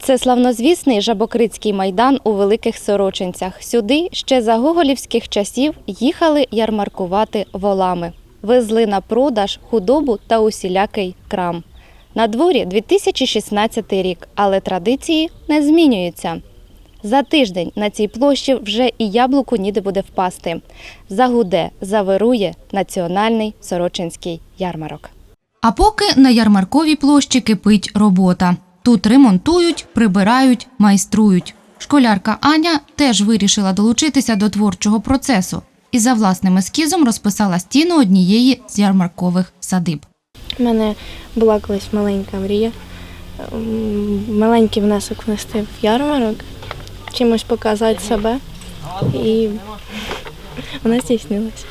Це славнозвісний Жабокрицький майдан у Великих Сорочинцях. Сюди ще за гоголівських часів їхали ярмаркувати волами. Везли на продаж худобу та усілякий крам. На дворі 2016 рік, але традиції не змінюються. За тиждень на цій площі вже і яблуку ніде буде впасти. Загуде, завирує національний сорочинський ярмарок. А поки на ярмарковій площі кипить робота. Тут ремонтують, прибирають, майструють. Школярка Аня теж вирішила долучитися до творчого процесу і за власним ескізом розписала стіну однієї з ярмаркових садиб. У мене була колись маленька мрія. Маленький внесок внести в ярмарок, чимось показати себе. І вона здійснилася.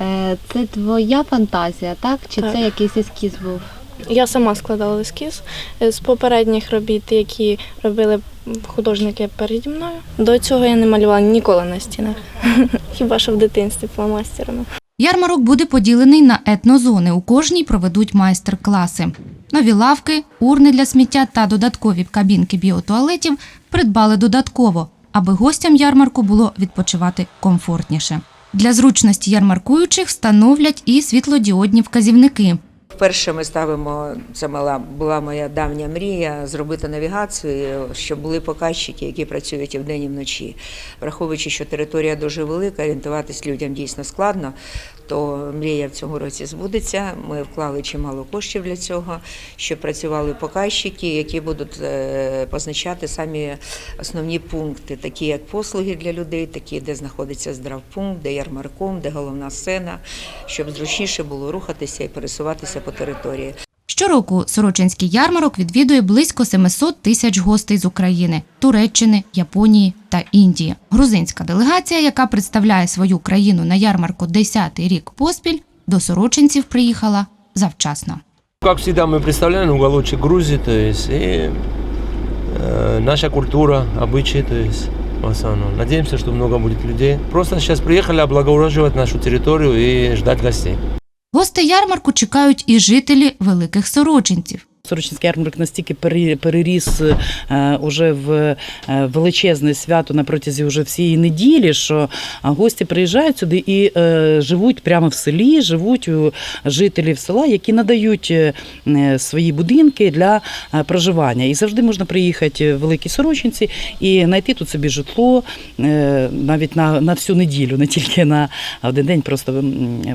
Е, Це твоя фантазія, так? Чи Так. це якийсь ескіз був? Я сама складала ескіз з попередніх робіт, які робили художники переді мною. До цього я не малювала ніколи на стінах, хіба що в дитинстві фломастерами. Ярмарок буде поділений на етнозони. У кожній проведуть майстер-класи. Нові лавки, урни для сміття та додаткові кабінки біотуалетів придбали додатково, аби гостям ярмарку було відпочивати комфортніше. Для зручності ярмаркуючих встановлять і світлодіодні вказівники. Вперше ми ставимо, це мала була моя давня мрія, зробити навігацію, щоб були показчики, які працюють і вдень, і вночі. Враховуючи, що територія дуже велика, орієнтуватись людям дійсно складно, то мрія в цьому році збудеться. Ми вклали чимало коштів для цього, щоб працювали показчики, які будуть е, позначати самі основні пункти, такі як послуги для людей, такі, де знаходиться здравпункт, де ярмарком, де головна сцена, щоб зручніше було рухатися і пересуватися по території. Щороку Сорочинський ярмарок відвідує близько 700 тисяч гостей з України, Туреччини, Японії та Індії. Грузинська делегація, яка представляє свою країну на ярмарку 10-й рік поспіль, до Сорочинців приїхала завчасно. Как всегда мы представляем уголочек Грузии, то есть и э, наша культура, обычаи, то есть в основном. Надеемся, что много будет людей. Просто сейчас приехали облагораживать нашу территорию и ждать гостей. Гостей ярмарку чекають і жителі великих сорочинців. Сорочинський ярмарок настільки пере- переріс е, уже в е, величезне свято на протязі уже всієї неділі, що гості приїжджають сюди і е, живуть прямо в селі, живуть у жителів села, які надають е, е, свої будинки для е, проживання. І завжди можна приїхати в великі сорочинці і знайти тут собі житло е, навіть на, на всю неділю, не тільки на один день, просто,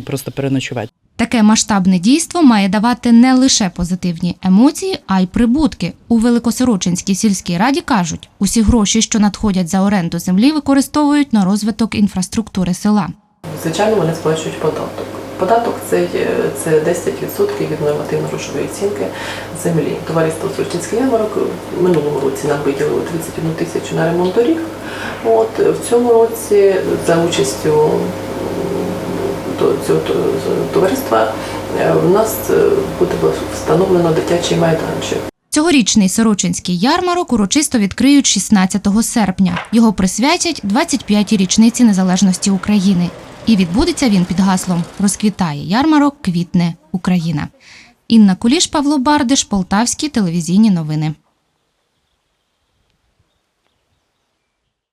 просто переночувати. Таке масштабне дійство має давати не лише позитивні емоції, а й прибутки. У Великосорочинській сільській раді кажуть, усі гроші, що надходять за оренду землі, використовують на розвиток інфраструктури села. Звичайно, вони сплачують податок. Податок це, це 10% від нормативно-грошової оцінки землі. Товариство Сочинський ярмарок в минулому році нам виділило 31 тисячу на ремонт доріг. От в цьому році за участю цього товариства е, в нас е, буде встановлено дитячий майданчик. Цьогорічний Сорочинський ярмарок урочисто відкриють 16 серпня. Його присвятять 25-й річниці незалежності України. І відбудеться він під гаслом Розквітає ярмарок, квітне Україна. Інна Куліш, Павло Бардиш, Полтавські телевізійні новини.